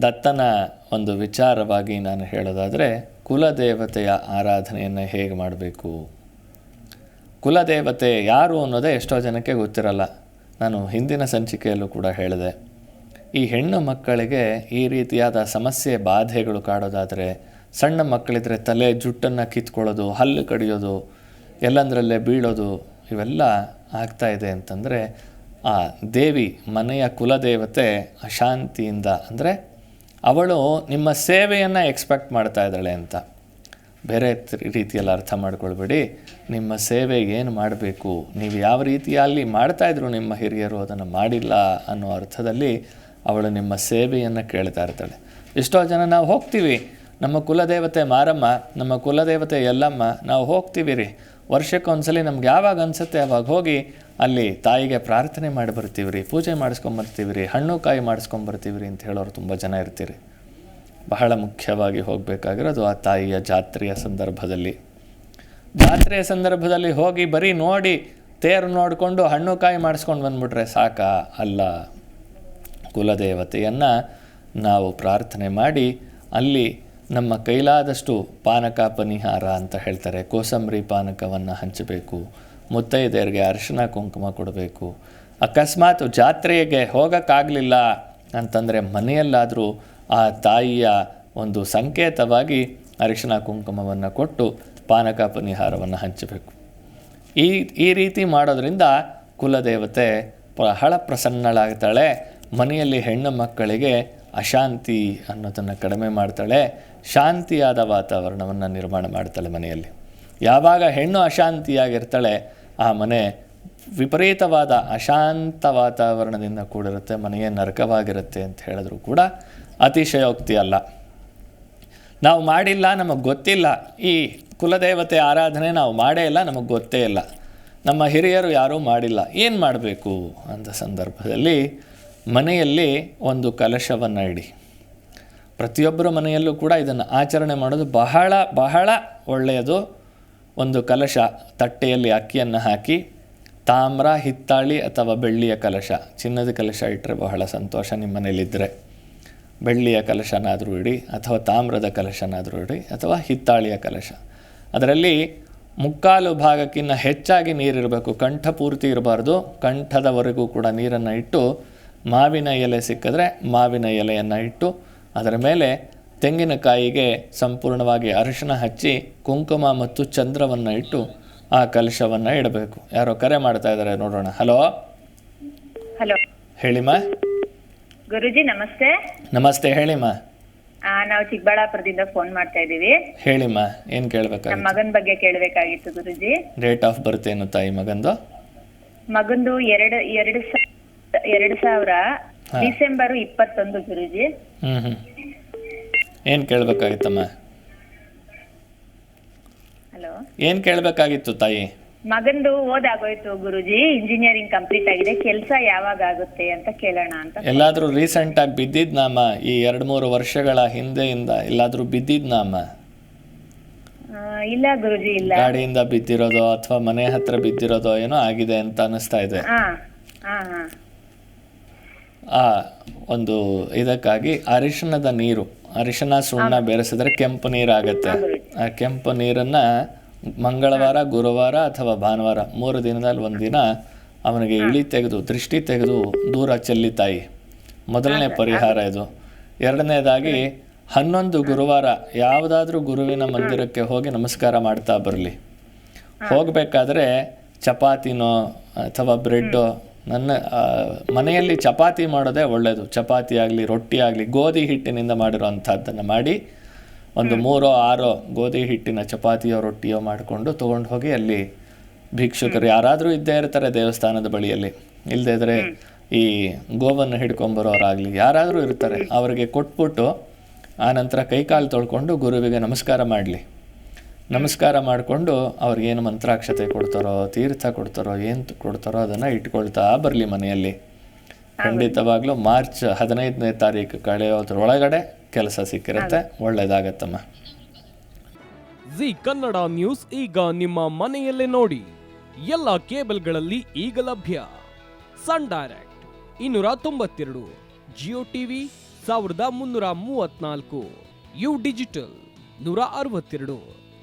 ದತ್ತನ ಒಂದು ವಿಚಾರವಾಗಿ ನಾನು ಹೇಳೋದಾದರೆ ಕುಲದೇವತೆಯ ಆರಾಧನೆಯನ್ನು ಹೇಗೆ ಮಾಡಬೇಕು? ಕುಲದೇವತೆ ಯಾರು ಅನ್ನೋದೇ ಎಷ್ಟೋ ಜನಕ್ಕೆ ಗೊತ್ತಿರಲ್ಲ. ನಾನು ಹಿಂದಿನ ಸಂಚಿಕೆಯಲ್ಲೂ ಕೂಡ ಹೇಳಿದೆ. ಈ ಹೆಣ್ಣು ಮಕ್ಕಳಿಗೆ ಈ ರೀತಿಯಾದ ಸಮಸ್ಯೆ ಬಾಧೆಗಳು ಕಾಡೋದಾದರೆ, ಸಣ್ಣ ಮಕ್ಕಳಿದ್ರೆ ತಲೆ ಜುಟ್ಟನ್ನು ಕಿತ್ಕೊಳ್ಳೋದು, ಹಲ್ಲು ಕಡಿಯೋದು, ಎಲ್ಲಂದರಲ್ಲೇ ಬೀಳೋದು, ಇವೆಲ್ಲ ಆಗ್ತಾ ಇದೆ ಅಂತಂದರೆ ಆ ದೇವಿ ಮನೆಯ ಕುಲದೇವತೆ ಅಶಾಂತಿಯಿಂದ ಅಂದರೆ ಅವಳು ನಿಮ್ಮ ಸೇವೆಯನ್ನು ಎಕ್ಸ್ಪೆಕ್ಟ್ ಮಾಡ್ತಾ ಇದ್ದಾಳೆ ಅಂತ. ಬೇರೆ ರೀತಿಯಲ್ಲಿ ಅರ್ಥ ಮಾಡ್ಕೊಳ್ಬೇಡಿ. ನಿಮ್ಮ ಸೇವೆ ಏನು ಮಾಡಬೇಕು? ನೀವು ಯಾವ ರೀತಿಯಲ್ಲಿ ಮಾಡ್ತಾಯಿದ್ರು ನಿಮ್ಮ ಹಿರಿಯರು ಅದನ್ನು ಮಾಡಿಲ್ಲ ಅನ್ನೋ ಅರ್ಥದಲ್ಲಿ ಅವಳು ನಿಮ್ಮ ಸೇವೆಯನ್ನು ಕೇಳ್ತಾ ಇರ್ತಾಳೆ. ಎಷ್ಟೋ ಜನ ನಾವು ಹೋಗ್ತೀವಿ. ನಮ್ಮ ಕುಲದೇವತೆ ಮಾರಮ್ಮ, ನಮ್ಮ ಕುಲದೇವತೆ ಎಲ್ಲಮ್ಮ ನಾವು ಹೋಗ್ತೀವಿ ರೀ. ವರ್ಷಕ್ಕೊಂದ್ಸಲಿ ನಮ್ಗೆ ಯಾವಾಗ ಅನ್ಸುತ್ತೆ ಅವಾಗ ಹೋಗಿ ಅಲ್ಲಿ ತಾಯಿಗೆ ಪ್ರಾರ್ಥನೆ ಮಾಡಿ ಬರ್ತೀವಿ ರೀ ಪೂಜೆ ಮಾಡಿಸ್ಕೊಂಬರ್ತೀವಿ ರೀ ಹಣ್ಣು ಕಾಯಿ ಮಾಡಿಸ್ಕೊಂಬರ್ತೀವಿ ರೀ ಅಂತ ಹೇಳೋರು ತುಂಬ ಜನ ಇರ್ತೀರಿ. ಬಹಳ ಮುಖ್ಯವಾಗಿ ಹೋಗಬೇಕಾಗಿರೋದು ಆ ತಾಯಿಯ ಜಾತ್ರೆಯ ಸಂದರ್ಭದಲ್ಲಿ. ಜಾತ್ರೆಯ ಸಂದರ್ಭದಲ್ಲಿ ಹೋಗಿ ಬರೀ ನೋಡಿ ತೇರು ನೋಡಿಕೊಂಡು ಹಣ್ಣು ಕಾಯಿ ಮಾಡಿಸ್ಕೊಂಡು ಬಂದ್ಬಿಟ್ರೆ ಸಾಕಾ? ಅಲ್ಲ. ಕುಲದೇವತೆಯನ್ನು ನಾವು ಪ್ರಾರ್ಥನೆ ಮಾಡಿ ಅಲ್ಲಿ ನಮ್ಮ ಕೈಲಾದಷ್ಟು ಪಾನಕ ಪನಿಹಾರ ಅಂತ ಹೇಳ್ತಾರೆ. ಕೋಸಂಬರಿ ಪಾನಕವನ್ನು ಹಂಚಬೇಕು. ಮುತ್ತೈದೆಯರಿಗೆ ಅರಿಶಿನ ಕುಂಕುಮ ಕೊಡಬೇಕು. ಅಕಸ್ಮಾತ್ ಜಾತ್ರೆಗೆ ಹೋಗೋಕ್ಕಾಗಲಿಲ್ಲ ಅಂತಂದರೆ ಮನೆಯಲ್ಲಾದರೂ ಆ ತಾಯಿಯ ಒಂದು ಸಂಕೇತವಾಗಿ ಅರಿಶಿನ ಕುಂಕುಮವನ್ನು ಕೊಟ್ಟು ಪಾನಕ ಪನಿಹಾರವನ್ನು ಹಂಚಬೇಕು. ಈ ಈ ರೀತಿ ಮಾಡೋದ್ರಿಂದ ಕುಲದೇವತೆ ಬಹಳ ಪ್ರಸನ್ನಳಾಗ್ತಾಳೆ. ಮನೆಯಲ್ಲಿ ಹೆಣ್ಣು ಮಕ್ಕಳಿಗೆ ಅಶಾಂತಿ ಅನ್ನೋದನ್ನು ಕಡಿಮೆ ಮಾಡ್ತಾಳೆ, ಶಾಂತಿಯಾದ ವಾತಾವರಣವನ್ನು ನಿರ್ಮಾಣ ಮಾಡ್ತಾಳೆ ಮನೆಯಲ್ಲಿ. ಯಾವಾಗ ಹೆಣ್ಣು ಅಶಾಂತಿಯಾಗಿರ್ತಾಳೆ, ಆ ಮನೆ ವಿಪರೀತವಾದ ಅಶಾಂತ ವಾತಾವರಣದಿಂದ ಕೂಡಿರುತ್ತೆ, ಮನೆಯೇ ನರಕವಾಗಿರುತ್ತೆ ಅಂತ ಹೇಳಿದ್ರು ಕೂಡ ಅತಿಶಯೋಕ್ತಿ ಅಲ್ಲ. ನಾವು ಮಾಡಿಲ್ಲ, ನಮಗೆ ಗೊತ್ತಿಲ್ಲ, ಈ ಕುಲದೇವತೆ ಆರಾಧನೆ ನಾವು ಮಾಡೇ ಇಲ್ಲ, ನಮಗೆ ಗೊತ್ತೇ ಇಲ್ಲ. ನಮ್ಮ ಹಿರಿಯರು ಯಾರೂ ಮಾಡಿಲ್ಲ, ಏನು ಮಾಡಬೇಕು? ಅಂತ ಸಂದರ್ಭದಲ್ಲಿ ಮನೆಯಲ್ಲಿ ಒಂದು ಕಲಶವನ್ನು ಇಡಿ ಪ್ರತಿಯೊಬ್ಬರ ಮನೆಯಲ್ಲೂ ಕೂಡ ಇದನ್ನು ಆಚರಣೆ ಮಾಡೋದು ಬಹಳ ಬಹಳ ಒಳ್ಳೆಯದು. ಒಂದು ಕಲಶ ತಟ್ಟೆಯಲ್ಲಿ ಅಕ್ಕಿಯನ್ನು ಹಾಕಿ, ತಾಮ್ರ, ಹಿತ್ತಾಳಿ ಅಥವಾ ಬೆಳ್ಳಿಯ ಕಲಶ, ಚಿನ್ನದ ಕಲಶ ಇಟ್ಟರೆ ಬಹಳ ಸಂತೋಷ ನಿಮ್ಮ ಮನೇಲಿದ್ದರೆ ಬೆಳ್ಳಿಯ ಕಲಶನಾದರೂ ಇಡಿ ಅಥವಾ ತಾಮ್ರದ ಕಲಶನಾದರೂ ಇಡಿ ಅಥವಾ ಹಿತ್ತಾಳಿಯ ಕಲಶ. ಅದರಲ್ಲಿ ಮುಕ್ಕಾಲು ಭಾಗಕ್ಕಿಂತ ಹೆಚ್ಚಾಗಿ ನೀರಿರಬೇಕು. ಕಂಠ ಪೂರ್ತಿ ಇರಬಾರ್ದು. ಕಂಠದವರೆಗೂ ಕೂಡ ನೀರನ್ನು ಇಟ್ಟು ಮಾವಿನ ಎಲೆ ಸಿಕ್ಕಿದ್ರೆ ಮಾವಿನ ಎಲೆಯನ್ನು ಇಟ್ಟು ಅದರ ಮೇಲೆ ತೆಂಗಿನಕಾಯಿಗೆ ಸಂಪೂರ್ಣವಾಗಿ ಅರಿಶಿನ ಹಚ್ಚಿ ಕುಂಕುಮ ಮತ್ತು ಚಂದ್ರವನ್ನು ಇಟ್ಟು ಆ ಕಲಶವನ್ನು ಇಡಬೇಕು. ಯಾರೋ ಕರೆ ಮಾಡ್ತಾ ಇದ್ದಾರೆ ನೋಡೋಣ. ಹಲೋ? ಹಲೋ. ಹೇಳಿಮ್ಮ? ಗುರುಜಿ ನಮಸ್ತೆ. ನಮಸ್ತೆ ಹೇಳಿಮ್ಮ. ಆ, ನಾವು ಚಿಕ್ಕಬಳ್ಳಾಪುರದಿಂದ ಫೋನ್ ಮಾಡ್ತಾ ಇದೀವಿ ಹೇಳಿಮ್ಮ ಏನ್ ನಮ್ಮ ಕೇಳಬೇಕಾಗಿತ್ತು ಮಗನ ಬಗ್ಗೆ ಕೇಳಬೇಕಾಗಿತ್ತು ಗುರುಜಿ. ಡೇಟ್ ಆಫ್ ಬರ್ತ್ ಏನು ತಾಯಿ ಮಗಂದು? ಮಗಂದು ಎರಡು ಎರಡು ಎರಡು ಸಾವಿರ. ಡಿಸೆಂಬರ್ ಇಪ್ಪತ್ತೊಂದು ಗುರುಜಿ. ಏನ್ ಕೇಳ್ಬೇಕಾಗಿತ್ತಮ್ಮ ಏನ್ ಕೇಳಬೇಕಾಗಿತ್ತಮ್ಮ? ಹಲೋ. ಏನು ಕೇಳಬೇಕಾಗಿತ್ತು ತಾಯಿ? ಮಗಂದು ಓದಾಗೋಯ್ತು ಗುರುಜಿ. ಇಂಜಿನಿಯರಿಂಗ್ ಕಂಪ್ಲೀಟ್ ಆಗಿದೆ. ಕೆಲಸ ಯಾವಾಗ ಆಗುತ್ತೆ ಅಂತ ಕೇಳೋಣ ಅಂತ ಎಲ್ಲಾದ್ರೂ ರೀಸೆಂಟ್ ಆಗಿ ಬಿದ್ದಿದ್ನಾಮ ಈ ಎರಡು ಮೂರು ವರ್ಷಗಳ ಹಿಂದೆಯಿಂದ ಎಲ್ಲಾದ್ರೂ ಬಿದ್ದಿದ್ನಾಮ ಆ, ಇಲ್ಲ ಗುರುಜಿ ಇಲ್ಲ. ಗಾಡಿಯಿಂದ ಬಿದ್ದಿರೋದೋ ಅಥವಾ ಮನೆ ಹತ್ರ ಬಿದ್ದಿರೋದೋ ಏನೋ ಆಗಿದೆ ಅಂತ ಅನಿಸ್ತಾ ಇದೆ. ಹಾ ಹಾ ಹಾ ಆ ಒಂದು ಇದಕ್ಕಾಗಿ ಅರಿಶಿಣದ ನೀರು ಅರಿಶಿಣ ಸುಣ್ಣ ಬೆರೆಸಿದ್ರೆ ಕೆಂಪು ನೀರಾಗತ್ತೆ. ಆ ಕೆಂಪು ನೀರನ್ನು ಮಂಗಳವಾರ ಗುರುವಾರ ಅಥವಾ ಭಾನುವಾರ ಮೂರು ದಿನದಲ್ಲಿ ಒಂದಿನ ದಿನ ಅವನಿಗೆ ಇಳಿ ತೆಗೆದು ದೃಷ್ಟಿ ತೆಗೆದು ದೂರ ಚೆಲ್ಲಿ ತಾಯಿ ಮೊದಲನೇ ಪರಿಹಾರ ಇದು. ಎರಡನೇದಾಗಿ ಹನ್ನೊಂದು ಗುರುವಾರ ಯಾವುದಾದ್ರೂ ಗುರುವಿನ ಮಂದಿರಕ್ಕೆ ಹೋಗಿ ನಮಸ್ಕಾರ ಮಾಡ್ತಾ ಬರಲಿ. ಹೋಗಬೇಕಾದ್ರೆ ಚಪಾತಿನೋ ಅಥವಾ ಬ್ರೆಡ್ಡೋ ನನ್ನ ಮನೆಯಲ್ಲಿ ಚಪಾತಿ ಮಾಡೋದೇ ಒಳ್ಳೆಯದು ಚಪಾತಿ ಆಗಲಿ ರೊಟ್ಟಿ ಆಗಲಿ ಗೋಧಿ ಹಿಟ್ಟಿನಿಂದ ಮಾಡಿರೋವಂಥದ್ದನ್ನು ಮಾಡಿ ಒಂದು ಮೂರೋ ಆರೋ ಗೋಧಿ ಹಿಟ್ಟಿನ ಚಪಾತಿಯೋ ರೊಟ್ಟಿಯೋ ಮಾಡಿಕೊಂಡು ತೊಗೊಂಡು ಹೋಗಿ ಅಲ್ಲಿ ಭಿಕ್ಷುಕರು ಯಾರಾದರೂ ಇದ್ದೇ ಇರ್ತಾರೆ ದೇವಸ್ಥಾನದ ಬಳಿಯಲ್ಲಿ. ಇಲ್ಲದೇ ಇದ್ದರೆ ಈ ಗೋವನ್ನು ಹಿಡ್ಕೊಂಬರೋರಾಗಲಿ ಯಾರಾದರೂ ಇರ್ತಾರೆ. ಅವರಿಗೆ ಕೊಟ್ಬಿಟ್ಟು ಆನಂತರ ಕೈಕಾಲು ತೊಳ್ಕೊಂಡು ಗುರುವಿಗೆ ನಮಸ್ಕಾರ ಮಾಡಲಿ. ನಮಸ್ಕಾರ ಮಾಡಿಕೊಂಡು ಅವ್ರಿಗೇನು ಮಂತ್ರಾಕ್ಷತೆ ಕೊಡ್ತಾರೋ, ತೀರ್ಥ ಕೊಡ್ತಾರೋ, ಏನು ಕೊಡ್ತಾರೋ ಅದನ್ನು ಇಟ್ಕೊಳ್ತಾ ಬರಲಿ ಮನೆಯಲ್ಲಿ. ಖಂಡಿತವಾಗ್ಲೂ ಮಾರ್ಚ್ ಹದಿನೈದನೇ ತಾರೀಕು ಕಳೆಯೋದ್ರೊಳಗಡೆ ಕೆಲಸ ಸಿಕ್ಕಿರುತ್ತೆ. ಒಳ್ಳೇದಾಗತ್ತಮ್ಮ. ಜಿ ಕನ್ನಡ ನ್ಯೂಸ್ ಈಗ ನಿಮ್ಮ ಮನೆಯಲ್ಲೇ ನೋಡಿ. ಎಲ್ಲ ಕೇಬಲ್ಗಳಲ್ಲಿ ಈಗ ಲಭ್ಯ. ಸನ್ ಡೈರೆಕ್ಟ್ ಇನ್ನೂರ ತೊಂಬತ್ತೆರಡು, ಜಿಯೋ ಟಿವಿ ಸಾವಿರದ ಮುನ್ನೂರ ಮೂವತ್ನಾಲ್ಕು ಯು ಡಿಜಿಟಲ್ ನೂರ ಅರವತ್ತೆರಡು.